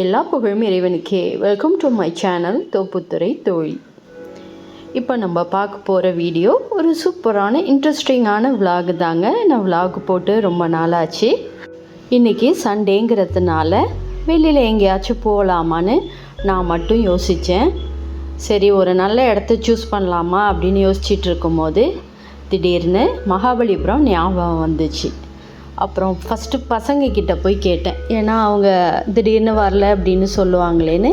எல்லா புகழும் இறைவனுக்கே. Welcome to my channel Thopputhurai தோழி இப்போ நம்ம பார்க்க போகிற வீடியோ ஒரு சூப்பரான இன்ட்ரெஸ்டிங்கான விலாகு தாங்க. நான் விலாகு போட்டு ரொம்ப நாளாச்சு. இன்றைக்கி சண்டேங்கிறதுனால வெளியில் எங்கேயாச்சும் போகலாமான்னு நான் மட்டும் யோசித்தேன் சரி ஒரு நல்ல இடத்த சூஸ் பண்ணலாமா அப்படின்னு யோசிச்சுட்டு இருக்கும்போது திடீர்னு மகாபலிபுரம் ஞாபகம் வந்துச்சு. அப்புறம் ஃபஸ்ட்டு பசங்கக்கிட்ட போய் கேட்டேன். ஏன்னா அவங்க திடீர்னு வரல அப்படின்னு சொல்லுவாங்களேன்னு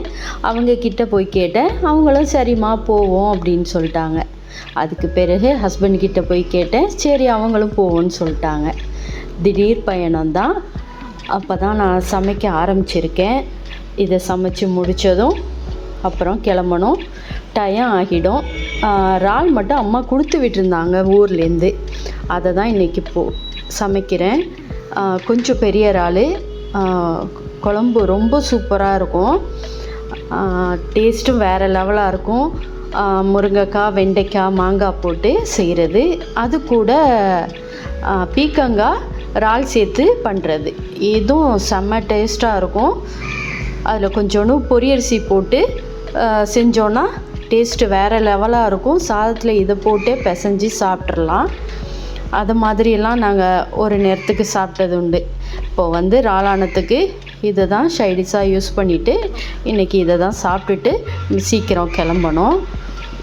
அவங்க கிட்ட போய் கேட்டேன். அவங்களும் சரிம்மா போவோம் அப்படின்னு சொல்லிட்டாங்க. அதுக்கு பிறகு ஹஸ்பண்ட்கிட்ட போய் கேட்டேன். சரி அவங்களும் போவோன்னு சொல்லிட்டாங்க. திடீர் பயணம் தான் அப்போ தான் நான் சமைக்க ஆரம்பிச்சிருக்கேன். இதை சமைச்சு முடித்ததும் அப்புறம் கிளம்பணும். டயம் ஆகிடும். இறால் மட்டும் அம்மா கொடுத்து விட்டுருந்தாங்க ஊர்லேருந்து. அதை தான் இன்றைக்கி போ சமைக்கிறேன். கொஞ்சம் பெரிய இறால். குழம்பு ரொம்ப சூப்பராக இருக்கும். டேஸ்ட்டும் வேறு லெவலாக இருக்கும். முருங்கைக்காய் வெண்டைக்காய் மாங்காய் போட்டு செய்கிறது அது கூட பீக்கங்காய் இறால் சேர்த்து பண்ணுறது இதுவும் செம்ம டேஸ்ட்டாக இருக்கும். அதில் கொஞ்சோண்டு பொரியரிசி போட்டு செஞ்சோன்னா டேஸ்ட்டு வேறு லெவலாக இருக்கும். சாதத்தில் இதை போட்டே பிசைஞ்சு சாப்பிட்றலாம் அது மாதிரியெல்லாம் நாங்கள் ஒரு நேரத்துக்கு சாப்பிட்டது உண்டு. இப்போது வந்து ராளானத்துக்கு இதை தான் ஷைடிஸாக யூஸ் பண்ணிவிட்டு இன்றைக்கி இதை தான் சாப்பிட்டுட்டு சீக்கிரம் கிளம்பணும்.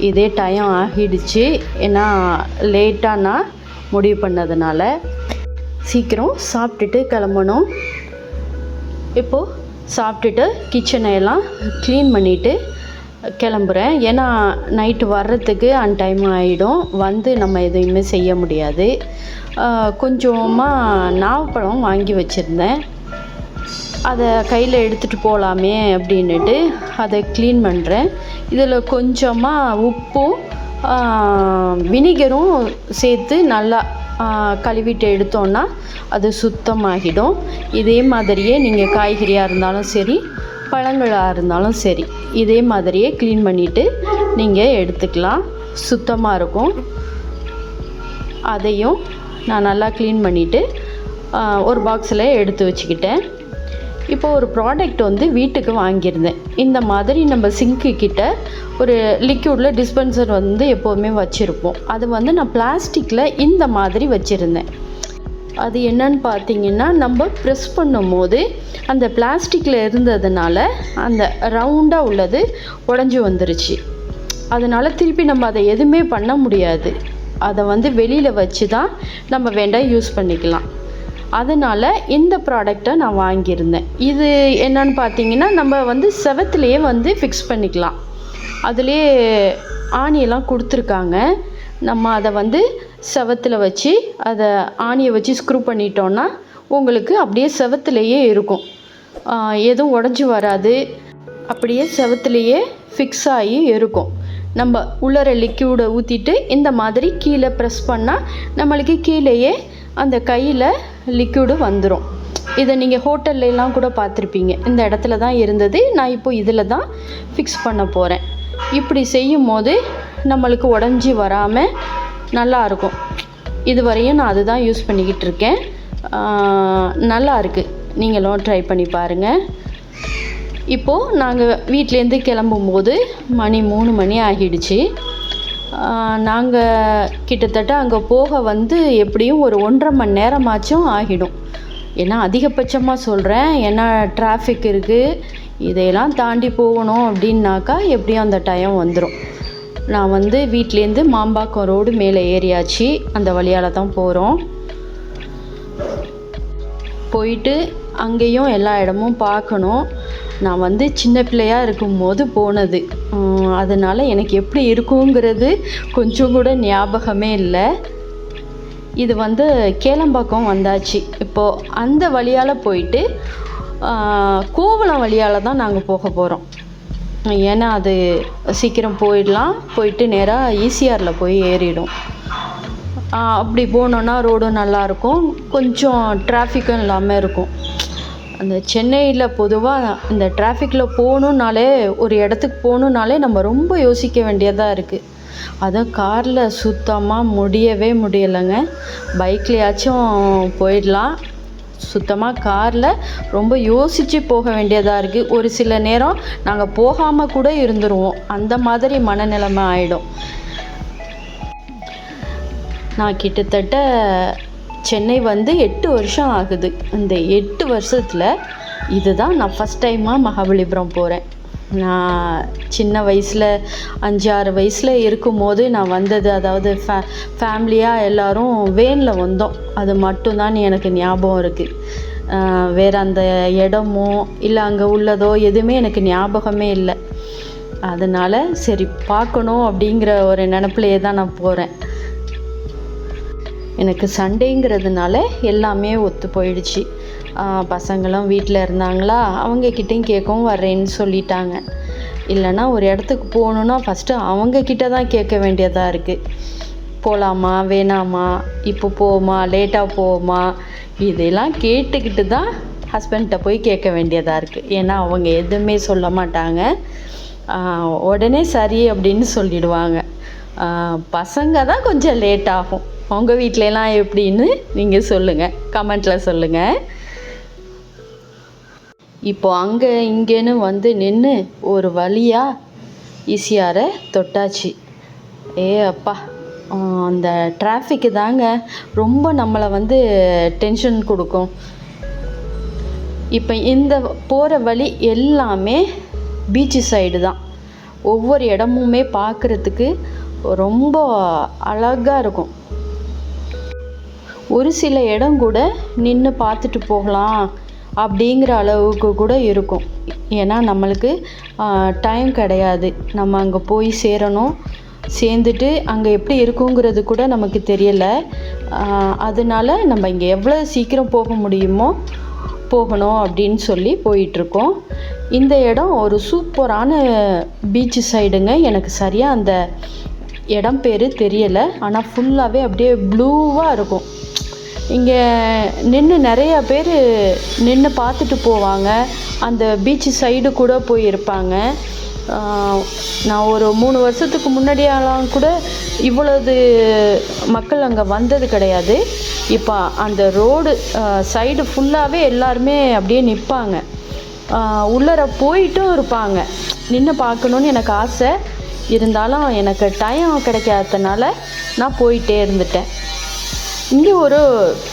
இதே டைம் ஆகிடுச்சு. ஏன்னா லேட்டாக நான் முடிவு பண்ணதுனால சீக்கிரம் சாப்பிட்டுட்டு கிளம்பணும். இப்போது சாப்பிட்டுட்டு கிச்சனை எல்லாம் க்ளீன் பண்ணிவிட்டு கிளம்புறேன். ஏன்னா நைட்டு வர்றதுக்கு அன் டைம் ஆகிடும் வந்து நம்ம எதுவுமே செய்ய முடியாது. கொஞ்சமாக நாவப்பழம் வாங்கி வச்சுருந்தேன். அதை கையில் எடுத்துகிட்டு போகலாமே அப்படின்னுட்டு அதை க்ளீன் பண்ணுறேன் இதில் கொஞ்சமாக உப்பும் வினிகரும் சேர்த்து நல்லா கழுவிட்டு எடுத்தோன்னா அது சுத்தமாகிடும். இதே மாதிரியே நீங்கள் காய்கறியாக இருந்தாலும் சரி பழங்களாக இருந்தாலும் சரி இதே மாதிரியே க்ளீன் பண்ணிவிட்டு நீங்கள் எடுத்துக்கலாம். சுத்தமாக இருக்கும். அதையும் நான் நல்லா க்ளீன் பண்ணிவிட்டு ஒரு பாக்ஸில் எடுத்து வச்சுக்கிட்டேன். இப்போ ஒரு ப்ராடக்ட் வந்து வீட்டுக்கு வாங்கியிருந்தேன். இந்த மாதிரி நம்ம சிங்க்கு கிட்ட ஒரு லிக்யூடில் டிஸ்பென்சர் வந்து எப்போதுமே வச்சுருப்போம். அது வந்து நான் பிளாஸ்டிக்கில் இந்த மாதிரி வச்சுருந்தேன். அது என்னன்னு பார்த்தீங்கன்னா நம்ம ப்ரெஸ் பண்ணும்போது அந்த பிளாஸ்டிக்கில் இருந்ததுனால அந்த ரவுண்டாக உள்ளது உடஞ்சி வந்துருச்சு. அதனால் திருப்பி நம்ம அதை எதுவுமே பண்ண முடியாது. அதை வந்து வெளியில் வச்சு தான் நம்ம வேண்டாம் யூஸ் பண்ணிக்கலாம். அதனால் இந்த ப்ராடக்டை நான் வாங்கியிருந்தேன். இது என்னன்னு பார்த்தீங்கன்னா நம்ம வந்து செவத்துலேயே வந்து ஃபிக்ஸ் பண்ணிக்கலாம். அதுலேயே ஆணியெல்லாம் கொடுத்துருக்காங்க. நம்ம அதை வந்து செவத்தில் வச்சு அதை ஆணியை வச்சு ஸ்க்ரூ பண்ணிட்டோன்னா உங்களுக்கு அப்படியே செவத்துலேயே இருக்கும். எதுவும் உடஞ்சி வராது. அப்படியே செவத்துலேயே ஃபிக்ஸ் ஆகி இருக்கும். நம்ம உள்ளர லிக்யூடை ஊற்றிட்டு இந்த மாதிரி கீழே ப்ரெஸ் பண்ணால் நம்மளுக்கு கீழேயே அந்த கையில் லிக்யூடு வந்துடும் இதை நீங்கள் ஹோட்டல்லாம் கூட பார்த்துருப்பீங்க. இந்த இடத்துல தான் இருந்தது. நான் இப்போ இதில் தான் ஃபிக்ஸ் பண்ண போகிறேன் இப்படி செய்யும் போது நம்மளுக்கு உடஞ்சி வராமல் நல்லா இருக்கும் இதுவரையும் நான் அதுதான் யூஸ் பண்ணிக்கிட்டு இருக்கேன் நல்லா இருக்குது நீங்களும் ட்ரை பண்ணி பாருங்கள் இப்போது நாங்கள் வீட்டிலேருந்து கிளம்பும்போது மணி மூணு மணி ஆகிடுச்சு. நாங்கள் கிட்டத்தட்ட அங்கே போக வந்து எப்படியும் ஒரு ஒன்றரை மணி நேரமாச்சும் ஆகிடும். ஏன்னா அதிகபட்சமாக சொல்கிறேன் ஏன்னா டிராஃபிக் இருக்குது இதையெல்லாம் தாண்டி போகணும் அப்படின்னாக்கா எப்படியும் அந்த டைம் வந்துடும் நான் வந்து வீட்லேருந்து மாம்பாக்கம் ரோடு மேலே ஏறியாச்சு. அந்த வழியால் தான் போகிறோம் போயிட்டு அங்கேயும் எல்லா இடமும் பார்க்கணும். நான் வந்து சின்ன பிள்ளையாக இருக்கும்போது போனது. அதனால் எனக்கு எப்படி இருக்குங்கிறது கொஞ்சம் கூட ஞாபகமே இல்லை. இது வந்து கேளம்பாக்கம் வந்தாச்சு. இப்போது அந்த வழியால் போயிட்டு ஆஹ், கோவளம் வழியால் தான் நாங்கள் போக போகிறோம் ஏன்னா அது சீக்கிரம் போயிடலாம். போயிட்டு நேராக ஈசிஆரில் போய் ஏறிடும். அப்படி போனோன்னா ரோடும் நல்லாயிருக்கும் கொஞ்சம் டிராஃபிக்கும் இல்லாமல் இருக்கும். அந்த சென்னையில் பொதுவாக இந்த டிராஃபிக்கில் போகணுன்னாலே ஒரு இடத்துக்கு போகணுன்னாலே நம்ம ரொம்ப யோசிக்க வேண்டியதாக இருக்குது அதுவும் காரில் சுத்தமாக முடியவே முடியலைங்க. பைக்லேயாச்சும் போயிடலாம். சுத்தமாக காரில் ரொம்ப யோசித்து போக வேண்டியதாக இருக்குது ஒரு சில நேரம் நாங்கள் போகாமல் கூட இருந்துருவோம். அந்த மாதிரி மனநிலைமை ஆகிடும் நான் கிட்டத்தட்ட சென்னை வந்து எட்டு வருஷம் ஆகுது. இந்த எட்டு வருஷத்தில் இதுதான் நான் ஃபஸ்ட் டைமாக மகாபலிபுரம் போகிறேன் நான் சின்ன வயசில் அஞ்சு ஆறு வயசில் இருக்கும்போது நான் வந்தது அதாவது ஃபே ஃபேமிலியாக எல்லோரும் வேனில் வந்தோம். அது மட்டும்தான் எனக்கு ஞாபகம் இருக்குது வேறு அந்த இடமோ இல்லை அங்கே உள்ளதோ எதுவுமே எனக்கு ஞாபகமே இல்லை. அதனால் சரி பார்க்கணும் அப்படிங்கிற ஒரு நினப்புலையே தான் நான் போகிறேன் எனக்கு சண்டேங்கிறதுனால எல்லாமே ஒத்து போயிடுச்சு. பசங்களும் வீட்டில் இருந்தாங்களா? அவங்கக்கிட்டேயும் கேட்கவும் வர்றேன்னு சொல்லிட்டாங்க. இல்லைன்னா ஒரு இடத்துக்கு போகணுன்னா ஃபஸ்ட்டு அவங்கக்கிட்ட தான் கேட்க வேண்டியதாக இருக்குது போகலாமா வேணாமா இப்போ போவோமா லேட்டாக போவோமா? இதெல்லாம் கேட்டுக்கிட்டு தான் ஹஸ்பண்ட்டை போய் கேட்க வேண்டியதாக இருக்குது ஏன்னா அவங்க எதுவுமே சொல்ல மாட்டாங்க. உடனே சரி அப்படின்னு சொல்லிடுவாங்க. பசங்க தான் கொஞ்சம் லேட் ஆகும். உங்கள் வீட்டிலலாம் எப்படின்னு நீங்கள் சொல்லுங்கள் கமெண்ட்டில் சொல்லுங்கள் இப்போ அங்கே இங்கேன்னு வந்து நின்று ஒரு வழியாக ஈசிஆரை தொட்டாச்சு. ஏ அப்பா அந்த டிராஃபிக்கு தாங்க ரொம்ப நம்மளை வந்து டென்ஷன் கொடுக்கும். இப்போ இந்த போகிற வழி எல்லாமே பீச்சு சைடு தான். ஒவ்வொரு இடமுமே பார்க்குறதுக்கு ரொம்ப அழகாக இருக்கும். ஒரு சில இடம் கூட நின்று பார்த்துட்டு போகலாம். அப்படிங்கிற அளவுக்கு கூட இருக்கும். ஏன்னா நம்மளுக்கு டைம் கிடையாது. நம்ம அங்கே போய் சேரணும். சேர்ந்துட்டு அங்கே எப்படி இருக்குங்கிறது கூட நமக்கு தெரியலை. அதனால நம்ம இங்கே எவ்வளோ சீக்கிரம் போக முடியுமோ போகணும் அப்படின்னு சொல்லி போயிட்டுருக்கோம். இந்த இடம் ஒரு சூப்பரான பீச்சு சைடுங்க எனக்கு சரியாக அந்த இடம் பேர் தெரியலை. ஆனால் ஃபுல்லாகவே அப்படியே ப்ளூவாக இருக்கும். இங்கே நின்று நிறையா பேர் நின்று பார்த்துட்டு போவாங்க. அந்த பீச்சு சைடு கூட போயிருப்பாங்க. நான் ஒரு மூணு வருஷத்துக்கு முன்னாடியெல்லாம் கூட இவ்வளவு மக்கள் அங்கே வந்தது கிடையாது. இப்போ அந்த ரோடு சைடு ஃபுல்லாகவே எல்லாருமே அப்படியே நிற்பாங்க உள்ளர போயிட்டும் இருப்பாங்க. நின்று பார்க்கணுன்னு எனக்கு ஆசை. இருந்தாலும் எனக்கு டைம் கிடைக்காததுனால நான் போயிட்டே இருந்துட்டேன். இங்கே ஒரு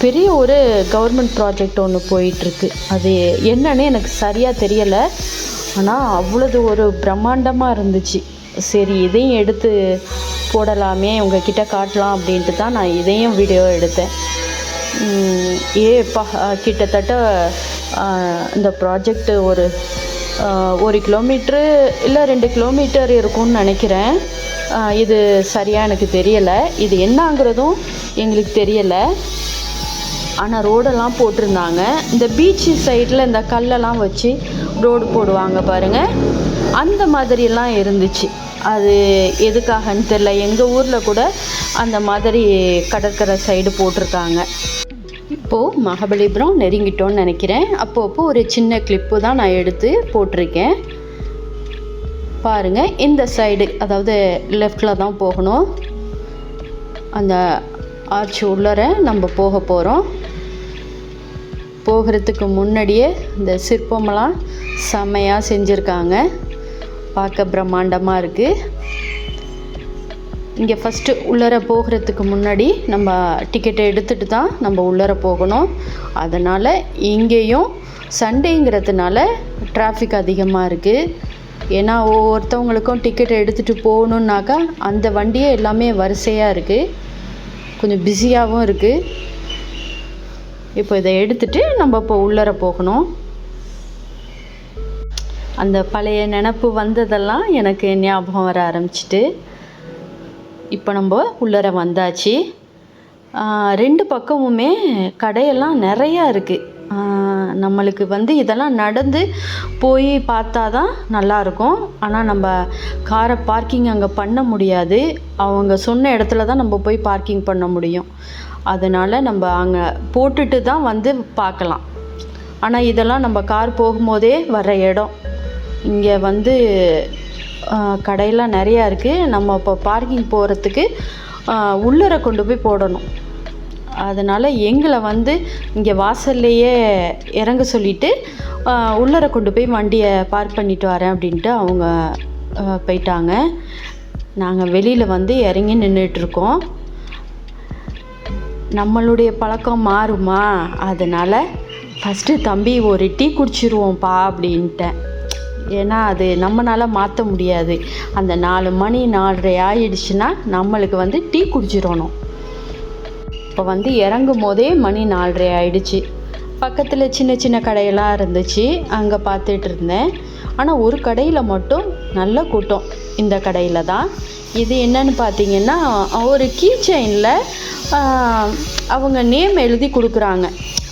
பெரிய ஒரு கவர்மெண்ட் ப்ராஜெக்ட் ஒன்று போயிட்டுருக்கு. அது என்னன்னு எனக்கு சரியாக தெரியலை. ஆனால் அவ்வளோது ஒரு பிரம்மாண்டமாக இருந்துச்சு. சரி இதையும் எடுத்து போடலாமே உங்ககிட்ட காட்டலாம் அப்படின்ட்டு தான் நான் இதையும் வீடியோ எடுத்தேன். ஏப்பா கிட்டத்தட்ட இந்த ப்ராஜெக்ட்டு ஒரு ஒரு கிலோமீட்ரு இல்லை ரெண்டு கிலோமீட்டர் இருக்கும்னு நினைக்கிறேன். இது சரியாக எனக்கு தெரியலை. இது என்னங்கிறதும் எங்களுக்கு தெரியலை. ஆனால் ரோடெல்லாம் போட்டிருந்தாங்க. இந்த பீச்சு சைடில் இந்த கல்லெல்லாம் வச்சு ரோடு போடுவாங்க பாருங்கள் அந்த மாதிரியெல்லாம் இருந்துச்சு. அது எதுக்காகன்னு தெரில எங்கள் ஊரில் கூட அந்த மாதிரி கடற்கரை சைடு போட்டிருக்காங்க. இப்போது மகாபலிபுரம் நெருங்கிட்டோன்னு நினைக்கிறேன். அப்பப்போ ஒரு சின்ன கிளிப்பு தான் நான் எடுத்து போட்டிருக்கேன். பாருங்கள் இந்த சைடு அதாவது லெஃப்டில் தான் போகணும். அந்த ஆர்ச் உள்ளர நம்ம போக போகிறோம் போகிறதுக்கு முன்னாடியே இந்த சிற்பமெல்லாம் செம்மையாக செஞ்சுருக்காங்க. பார்க்க பிரம்மாண்டமாக இருக்குது இங்கே ஃபஸ்ட்டு உள்ளர போகிறதுக்கு முன்னாடி நம்ம டிக்கெட்டை எடுத்துகிட்டு தான் நம்ம உள்ளர போகணும். அதனால் இங்கேயும் சண்டேங்கிறதுனால டிராஃபிக் அதிகமாக இருக்குது ஏன்னா ஒவ்வொருத்தவங்களுக்கும் டிக்கெட் எடுத்துகிட்டு போகணுன்னாக்கா அந்த வண்டியே எல்லாமே வரிசையாக இருக்குது கொஞ்சம் பிஸியாகவும் இருக்குது இப்போ இதை எடுத்துகிட்டு நம்ம இப்போ உள்ளர போகணும். அந்த பழைய நினப்பு வந்ததெல்லாம் எனக்கு ஞாபகம் வர ஆரம்பிச்சிட்டு இப்போ நம்ம உள்ளர வந்தாச்சு. ரெண்டு பக்கமுமே கடையெல்லாம் நிறையா இருக்குது நம்மளுக்கு வந்து இதெல்லாம் நடந்து போய் பார்த்தா தான் நல்லாயிருக்கும். ஆனால் நம்ம காரை பார்க்கிங் அங்கே பண்ண முடியாது. அவங்க சொன்ன இடத்துல தான் நம்ம போய் பார்க்கிங் பண்ண முடியும். அதனால் நம்ம அங்கே போட்டுட்டு தான் வந்து பார்க்கலாம். ஆனால் இதெல்லாம் நம்ம கார் போகும்போதே வர இடம். இங்கே வந்து கடையெல்லாம் நிறையா இருக்குது நம்ம இப்போ பார்க்கிங் போகிறதுக்கு உள்ளரை கொண்டு போய் போடணும். அதனால் எங்களை வந்து இங்கே வாசல்லையே இறங்க சொல்லிவிட்டு உள்ளர கொண்டு போய் வண்டியை பார்க் பண்ணிட்டு வரேன் அப்படின்ட்டு அவங்க போயிட்டாங்க. நாங்கள் வெளியில் வந்து இறங்கி நின்றுட்டுருக்கோம் நம்மளுடைய பழக்கம் மாறுமா? அதனால் ஃபஸ்ட்டு தம்பி ஒரு டீ குடிச்சிருவோம்ப்பா அப்படின்ட்டேன். ஏன்னா அது நம்மளால் மாற்ற முடியாது. அந்த நாலு மணி நாலரை ஆயிடுச்சுன்னா நம்மளுக்கு வந்து டீ குடிச்சிடணும். இப்போ வந்து இறங்கும் போதே மணி நாலரை ஆயிடுச்சு. பக்கத்தில் சின்ன சின்ன கடையெல்லாம் இருந்துச்சு. அங்கே பார்த்துட்டு இருந்தேன். ஆனால் ஒரு கடையில் மட்டும் நல்ல கூட்டம். இந்த கடையில் தான். இது என்னன்னு பார்த்தீங்கன்னா ஒரு கீ செயினில் அவங்க நேம் எழுதி கொடுக்குறாங்க.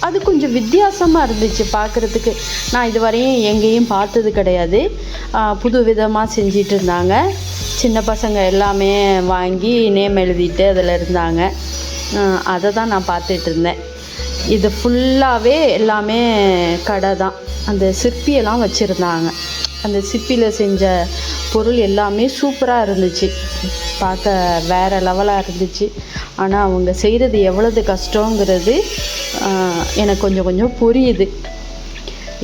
அது கொஞ்சம் வித்தியாசமாக இருந்துச்சு பார்க்குறதுக்கு. நான் இதுவரையும் எங்கேயும் பார்த்தது கிடையாது. புது விதமாக செஞ்சிட்டு இருந்தாங்க. சின்ன பசங்க எல்லாமே வாங்கி நேம் எழுதிட்டு அதில் இருந்தாங்க. அதை தான் நான் பார்த்துட்டு இருந்தேன் இது ஃபுல்லாகவே எல்லாமே கடை தான். அந்த சிற்பியெல்லாம் வச்சுருந்தாங்க. அந்த சிப்பியில் செஞ்ச பொருள் எல்லாமே சூப்பராக இருந்துச்சு. பார்க்க வேறு லெவலாக இருந்துச்சு. ஆனால் அவங்க செய்கிறது எவ்வளவு கஷ்டங்கிறது எனக்கு கொஞ்சம் கொஞ்சம் புரியுது.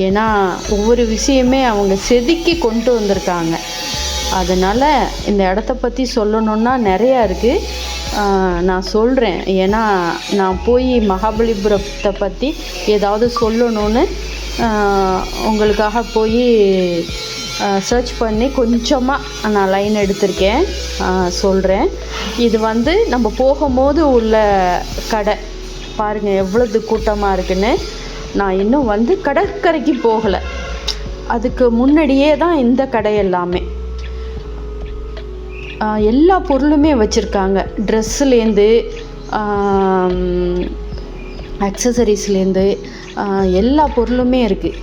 ஏன்னா ஒவ்வொரு விஷயமே அவங்க செதுக்கி கொண்டு வந்திருக்காங்க. அதனால் இந்த இடத்த பற்றி சொல்லணுன்னா நிறையா இருக்குது நான் சொல்கிறேன் ஏன்னா நான் போய் மகாபலிபுரத்தை பற்றி ஏதாவது சொல்லணும்னு உங்களுக்காக போய் சர்ச் பண்ணி கொஞ்சமாக நான் லைன் எடுத்திருக்கேன். சொல்கிறேன் இது வந்து நம்ம போகும்போது உள்ள கடை. பாருங்கள் எவ்வளவு கூட்டமாக இருக்குன்னு. நான் இன்னும் வந்து கடற்கரைக்கு போகலை. அதுக்கு முன்னாடியே தான் இந்த கடை எல்லாமே. எல்லா பொருளுமே வச்சுருக்காங்க. ட்ரெஸ்ஸுலேருந்து அக்சசரிஸ்லேருந்து எல்லா பொருளுமே இருக்குது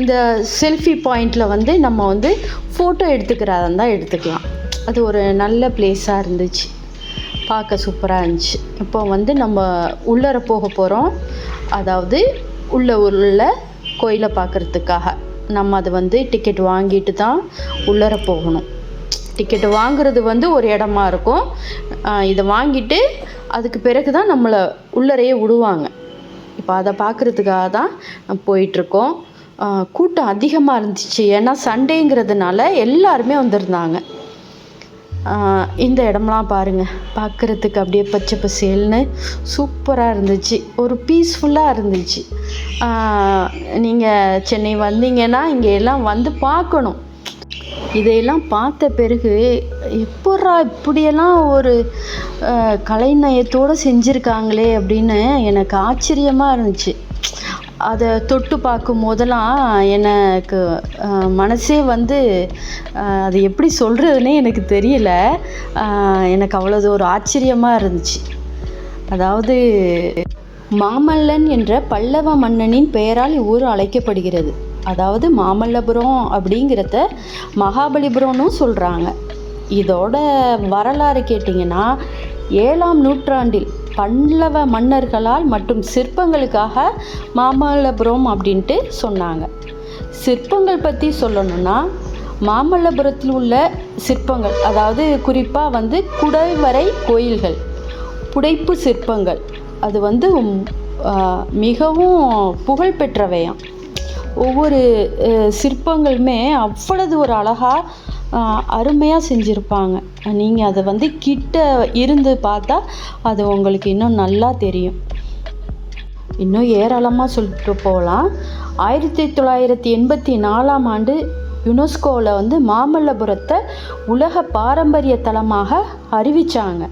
இந்த செல்ஃபி பாயிண்டில் வந்து நம்ம வந்து ஃபோட்டோ எடுத்துக்கிறதா இருந்தால் எடுத்துக்கலாம். அது ஒரு நல்ல பிளேஸாக இருந்துச்சு. பார்க்க சூப்பராக இருந்துச்சு. இப்போ வந்து நம்ம உள்ளர போக போகிறோம் அதாவது உள்ள உள்ள கோயிலை பார்க்குறதுக்காக. நம்ம அது வந்து டிக்கெட் வாங்கிட்டு தான் உள்ளர போகணும். டிக்கெட் வாங்குறது வந்து ஒரு இடமா இருக்கும். இதை வாங்கிட்டு அதுக்கு பிறகு தான் நம்மளை உள்ளரையே விடுவாங்க. இப்போ அதை பார்க்குறதுக்காக தான் போயிட்டுருக்கோம். கூட்டம் அதிகமாக இருந்துச்சு. ஏன்னா சண்டேங்கிறதுனால எல்லாருமே வந்திருந்தாங்க. இந்த இடம்லாம் பாருங்கள் பார்க்குறதுக்கு அப்படியே பச்சை பசேல்னு சூப்பராக இருந்துச்சு. ஒரு பீஸ்ஃபுல்லாக இருந்துச்சு. நீங்கள் சென்னை வந்தீங்கன்னா இங்கே எல்லாம் வந்து பார்க்கணும். இதையெல்லாம் பார்த்த பிறகு எப்பட்றா இப்படியெல்லாம் ஒரு கலைநயத்தோடு செஞ்சுருக்காங்களே அப்படின்னு எனக்கு ஆச்சரியமாக இருந்துச்சு. அதை தொட்டு பார்க்கும் போதெல்லாம் எனக்கு மனசே வந்து அது எப்படி சொல்கிறதுனே எனக்கு தெரியல. எனக்கு அவ்வளோது ஒரு ஆச்சரியமாக இருந்துச்சு. அதாவது மாமல்லன் என்ற பல்லவ மன்னனின் பெயரால் இவ்வூர் அழைக்கப்படுகிறது. அதாவது மாமல்லபுரம் அப்படிங்கிறத மகாபலிபுரம்னு சொல்கிறாங்க இதோட வரலாறு கேட்டிங்கன்னா ஏழாம் நூற்றாண்டில் பல்லவ மன்னர்களால் மற்றும் சிற்பங்களுக்காக மாமல்லபுரம் அப்படின்ட்டு சொன்னாங்க. சிற்பங்கள் பற்றி சொல்லணும்னா மாமல்லபுரத்தில் உள்ள சிற்பங்கள் அதாவது குறிப்பாக வந்து குடைவரை கோயில்கள் புடைப்பு சிற்பங்கள் அது வந்து மிகவும் புகழ்பெற்றவையாம். ஒவ்வொரு சிற்பங்களுமே அவ்வளவு ஒரு அழகாக அருமையாக செஞ்சுருப்பாங்க. நீங்கள் அதை வந்து கிட்ட இருந்து பார்த்தா அது உங்களுக்கு இன்னும் நல்லா தெரியும். இன்னும் ஏராளமாக சொல்லிட்டு போகலாம் ஆயிரத்தி தொள்ளாயிரத்தி எண்பத்தி நாலாம் ஆண்டு யுனெஸ்கோவில் வந்து மாமல்லபுரத்தை உலக பாரம்பரிய தலமாக அறிவித்தாங்க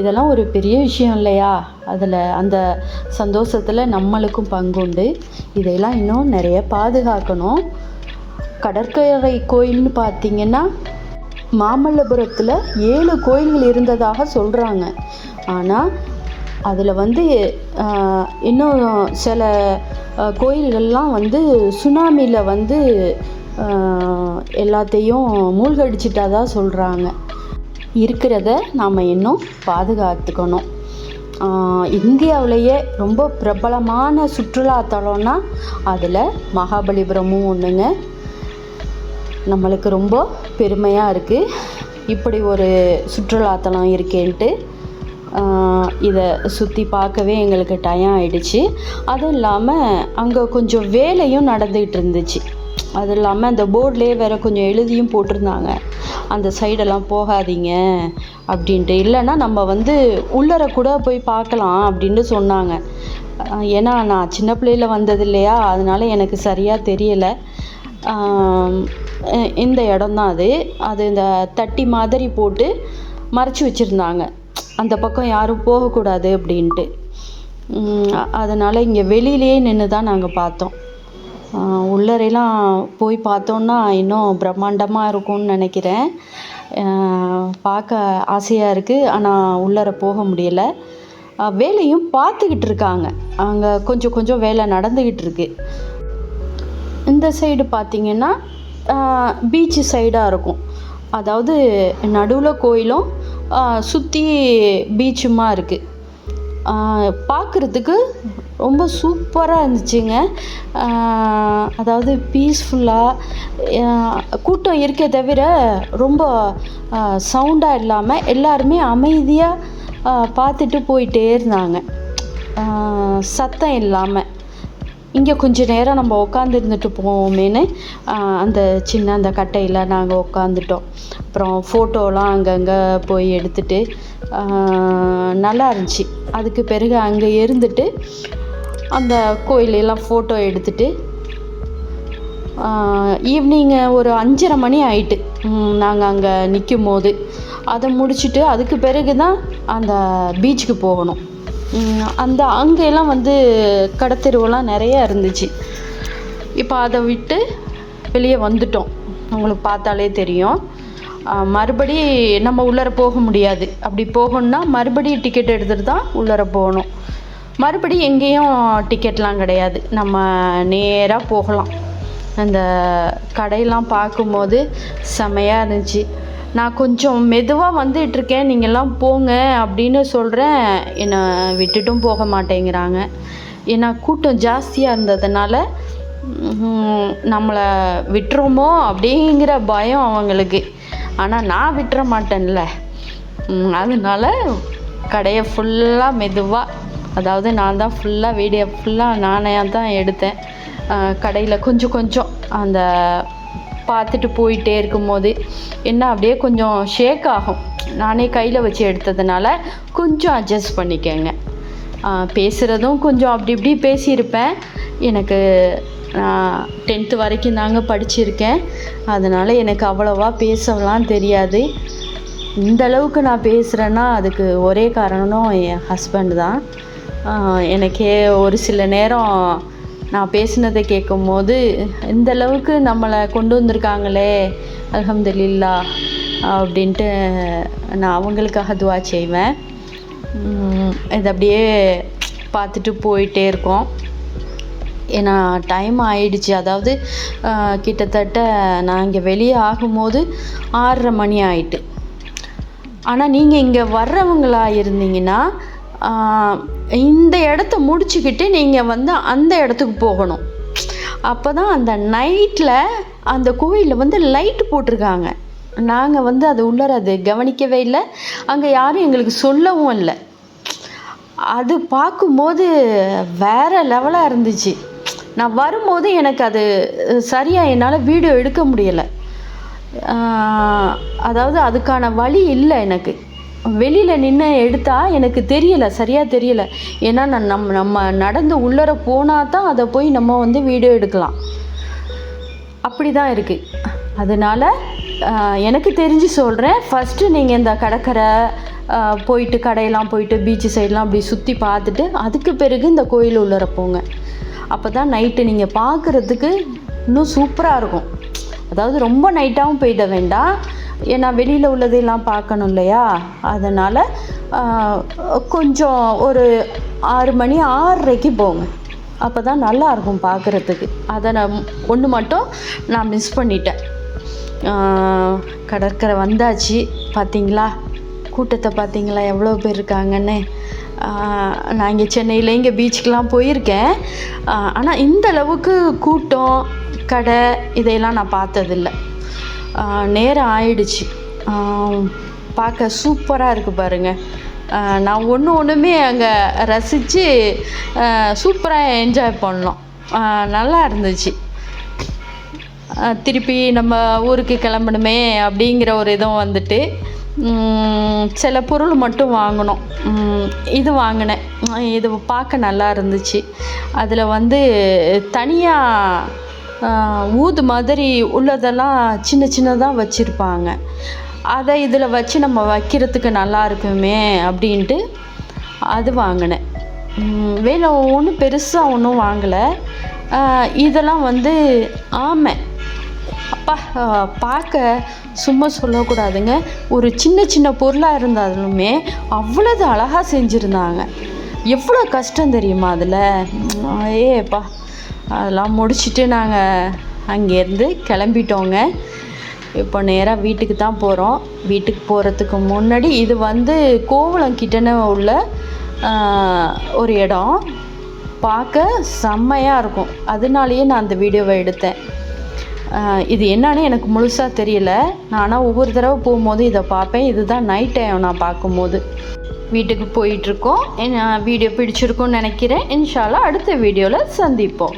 இதெல்லாம் ஒரு பெரிய விஷயம் இல்லையா? அதில் அந்த சந்தோஷத்தில் நம்மளுக்கும் பங்குண்டு. இதையெல்லாம் இன்னும் நிறைய பாதுகாக்கணும். கடற்கரை கோயில்னு பார்த்தீங்கன்னா மாமல்லபுரத்தில் ஏழு கோயில்கள் இருந்ததாக சொல்கிறாங்க ஆனால் அதில் வந்து இன்னும் சில கோயில்கள்லாம் வந்து சுனாமியில் வந்து எல்லாத்தையும் மூழ்கடிச்சிட்டதா சொல்கிறாங்க இருக்கிறத நாம் இன்னும் பாதுகாத்துக்கணும். இந்தியாவிலேயே ரொம்ப பிரபலமான சுற்றுலாத்தலம்னா அதில் மகாபலிபுரமும் ஒன்றுங்க நம்மளுக்கு ரொம்ப பெருமையாக இருக்குது இப்படி ஒரு சுற்றுலாத்தலம் இருக்கேன்ட்டு இதை சுற்றி பார்க்கவே எங்களுக்கு டயம் ஆயிடுச்சு. அதுவும் இல்லாமல் அங்கே கொஞ்சம் வேலையும் நடந்துகிட்டு இருந்துச்சு. அது இல்லாமல் அந்த போர்ட்லேயே வேறு கொஞ்சம் எழுதியும் போட்டிருந்தாங்க. அந்த சைடெல்லாம் போகாதீங்க அப்படின்ட்டு. இல்லைன்னா நம்ம வந்து உள்ளர கூட போய் பார்க்கலாம் அப்படின்ட்டு சொன்னாங்க. ஏன்னா நான் சின்ன பிள்ளையில வந்தது இல்லையா? அதனால் எனக்கு சரியாக தெரியலை. இந்த இடம்தான் அது. அது இந்த தட்டி மாதிரி போட்டு மறைச்சி வச்சுருந்தாங்க. அந்த பக்கம் யாரும் போகக்கூடாது அப்படின்ட்டு. அதனால் இங்கே வெளியிலேயே நின்று தான் நாங்கள் பார்த்தோம். உள்ளறையெல்லாம் போய் பார்த்தோன்னா இன்னும் பிரம்மாண்டமாக இருக்கும்னு நினைக்கிறேன். பார்க்க ஆசையாக இருக்குது ஆனால் உள்ளார போக முடியலை. வேலையும் பார்த்துக்கிட்டு இருக்காங்க. அங்கே கொஞ்சம் கொஞ்சம் வேலை நடந்துக்கிட்டு இருக்கு. இந்த சைடு பார்த்திங்கன்னா பீச்சு சைடாக இருக்கும். அதாவது நடுவில் கோயிலும் சுற்றி பீச்சுமாக இருக்குது பார்க்குறதுக்கு ரொம்ப சூப்பராக இருந்துச்சுங்க. அதாவது பீஸ்ஃபுல்லாக கூட்டம் இருக்கே தவிர ரொம்ப சவுண்டாக இல்லாமல் எல்லாருமே அமைதியாக பார்த்துட்டு போயிட்டே இருந்தாங்க. சத்தம் இல்லாமல் இங்கே கொஞ்சம் நேரம் நம்ம உட்காந்துருந்துட்டு போவோமேனு அந்த சின்ன அந்த கட்டையில் நாங்கள் உட்காந்துட்டோம் அப்புறம் ஃபோட்டோலாம் அங்கங்கே போய் எடுத்துட்டு நல்லா இருந்துச்சு. அதுக்கு பிறகு அங்கே இருந்துட்டு அந்த கோயிலெல்லாம் ஃபோட்டோ எடுத்துட்டு ஈவினிங்கு ஒரு அஞ்சரை மணி ஆயிட்டு. நாங்கள் அங்கே நிற்கும் போது அதை முடிச்சுட்டு அதுக்கு பிறகு தான் அந்த பீச்சுக்கு போகணும். அந்த அங்கெல்லாம் வந்து கடத்தெருவெல்லாம் நிறைய இருந்துச்சு. இப்போ அதை விட்டு வெளியே வந்துட்டோம். உங்களுக்கு பார்த்தாலே தெரியும். மறுபடி நம்ம உள்ளர போக முடியாது. அப்படி போகணுன்னா மறுபடியும் டிக்கெட் எடுத்துகிட்டு தான் உள்ளர போகணும். மறுபடி எங்கேயும் டிக்கெட்லாம் கிடையாது. நம்ம நேராக போகலாம். அந்த கடையெல்லாம் பார்க்கும்போது செமையாக இருந்துச்சு. நான் கொஞ்சம் மெதுவாக வந்துட்டுருக்கேன் நீங்கள்லாம் போங்க அப்படின்னு சொல்கிறேன் என்னை விட்டுட்டும் போக மாட்டேங்கிறாங்க. ஏன்னா கூட்டம் ஜாஸ்தியாக இருந்ததுனால நம்மளை விட்டுருமோ அப்படிங்கிற பயம் அவங்களுக்கு. ஆனால் நான் விட்டுற மாட்டேன்ல. அதனால் கடையை ஃபுல்லாக மெதுவாக அதாவது நான் தான் ஃபுல்லாக வீடியோ ஃபுல்லாக நானே தான் எடுத்தேன். கடையில் கொஞ்சம் கொஞ்சம் அந்த பார்த்துட்டு போயிட்டே இருக்கும்போது என்ன அப்படியே கொஞ்சம் ஷேக் ஆகும். நானே கையில் வச்சு எடுத்ததுனால கொஞ்சம் அட்ஜஸ்ட் பண்ணிக்கங்க. பேசுகிறதும் கொஞ்சம் அப்படி இப்படி பேசியிருப்பேன். எனக்கு நான் டென்த்து வரைக்கும் தாங்க படிச்சிருக்கேன். அதனால் எனக்கு அவ்வளோவா பேசலாம் தெரியாது. இந்த அளவுக்கு நான் பேசுகிறேன்னா அதுக்கு ஒரே காரணம் என் ஹஸ்பண்ட் தான். எனக்கே ஒரு சில நேரம் நான் பேசினதை கேட்கும்போது இந்த அளவுக்கு நம்மளை கொண்டு வந்திருக்காங்களே அல்ஹம்துலில்லா அப்படின்ட்டு நான் அவங்களுக்காக துவா செய்வேன். இது அப்படியே பார்த்துட்டு போயிட்டே இருக்கோம். ஏன்னா டைம் ஆயிடுச்சு. அதாவது கிட்டத்தட்ட நான் இங்கே வெளியே ஆகும்போது ஆறரை மணி ஆயிட்டு. ஆனால் நீங்கள் இங்கே வர்றவங்களா இருந்தீங்கன்னா இந்த இடத்த முடிச்சுக்கிட்டு நீங்கள் வந்து அந்த இடத்துக்கு போகணும். அப்போ தான் அந்த நைட்டில் அந்த கோயிலில் வந்து லைட் போட்டிருக்காங்க. நாங்கள் வந்து அது உள்ளர அது கவனிக்கவே இல்லை. அங்கே யாரும் எங்களுக்கு சொல்லவும் இல்லை. அது பார்க்கும்போது வேற லெவலாக இருந்துச்சு. நான் வரும்போது எனக்கு அது சரியாக என்னால் வீடியோ எடுக்க முடியலை. அதாவது அதுக்கான வழி இல்லை எனக்கு. வெளியில் நின்று எடுத்தால் எனக்கு தெரியலை சரியாக தெரியலை. ஏன்னா நான் நம்ம நம்ம நடந்து உள்ளர போனால் தான் அதை போய் நம்ம வந்து வீடியோ எடுக்கலாம். அப்படி தான் இருக்குது அதனால் எனக்கு தெரிஞ்சு சொல்கிறேன் ஃபஸ்ட்டு நீங்கள் இந்த கடற்கரை போயிட்டு கடையெல்லாம் போயிட்டு பீச்சு சைடெலாம் அப்படி சுற்றி பார்த்துட்டு அதுக்கு பிறகு இந்த கோயில் உள்ளர போங்க. அப்போ தான் நைட்டு நீங்கள் பார்க்குறதுக்கு இன்னும் சூப்பராக இருக்கும். அதாவது ரொம்ப நைட்டாகவும் போயிட வேண்டாம். ஏன்னா வெளியில் உள்ளதெல்லாம் பார்க்கணும் இல்லையா? அதனால் கொஞ்சம் ஒரு ஆறு மணி ஆறரைக்கு போங்க. அப்போ தான் நல்லாயிருக்கும் பார்க்குறதுக்கு. அதை நான் ஒன்று மட்டும் நான் மிஸ் பண்ணிட்டேன். கடற்கரை வந்தாச்சு. பார்த்தீங்களா கூட்டத்தை பார்த்தீங்களா எவ்வளோ பேர் இருக்காங்கன்னு. நான் இங்கே சென்னையில் இங்கே பீச்சுக்கெலாம் போயிருக்கேன். ஆனால் இந்த அளவுக்கு கூட்டம் கடை இதையெல்லாம் நான் பார்த்ததில்ல. நேரம் ஆயிடுச்சு. பார்க்க சூப்பராக இருக்குது பாருங்கள் நான் ஒன்று ஒன்றுமே அங்கே ரசித்து சூப்பராக என்ஜாய் பண்ணோம். நல்லா இருந்துச்சு. திருப்பி நம்ம ஊருக்கு கிளம்பணுமே அப்படிங்கிற ஒரு இதுவும் வந்துட்டு சில பொருள் மட்டும் வாங்கினோம். இது வாங்கினேன். இது பார்க்க நல்லா இருந்துச்சு. அதில் வந்து தனியாக ஊது மாதிரி உள்ளதெல்லாம் சின்ன சின்னதாக வச்சுருப்பாங்க. அதை இதில் வச்சு நம்ம வைக்கிறதுக்கு நல்லா இருக்குமே அப்படின்ட்டு அது வாங்கினேன். வேலை ஒன்றும் பெருசாக ஒன்றும் வாங்கலை. இதெல்லாம் வந்து ஆமை. அப்பா பார்க்க சும்மா சொல்லக்கூடாதுங்க. ஒரு சின்ன சின்ன பொருளாக இருந்தாலுமே அவ்வளோது அழகாக செஞ்சுருந்தாங்க. எவ்வளோ கஷ்டம் தெரியுமா அதில்? ஏப்பா. அதெல்லாம் முடிச்சுட்டு நாங்கள் அங்கேருந்து கிளம்பிட்டோங்க. இப்போ நேராக வீட்டுக்கு தான் போகிறோம் வீட்டுக்கு போகிறதுக்கு முன்னாடி இது வந்து கோவளம் கிட்டன உள்ள ஒரு இடம். பார்க்க செம்மையாக இருக்கும். அதனாலேயே நான் அந்த வீடியோவை எடுத்தேன். இது என்னன்னு எனக்கு முழுசாக தெரியல. நான் ஆனால் ஒவ்வொரு தடவை போகும்போது இதை பார்ப்பேன். இதுதான் நைட் டைம் நான் பார்க்கும்போது. வீட்டுக்கு போயிட்டுருக்கோம். வீடியோ பிடிச்சிருக்கும்னு நினைக்கிறேன். இன்ஷால்லா அடுத்த வீடியோவில் சந்திப்போம்.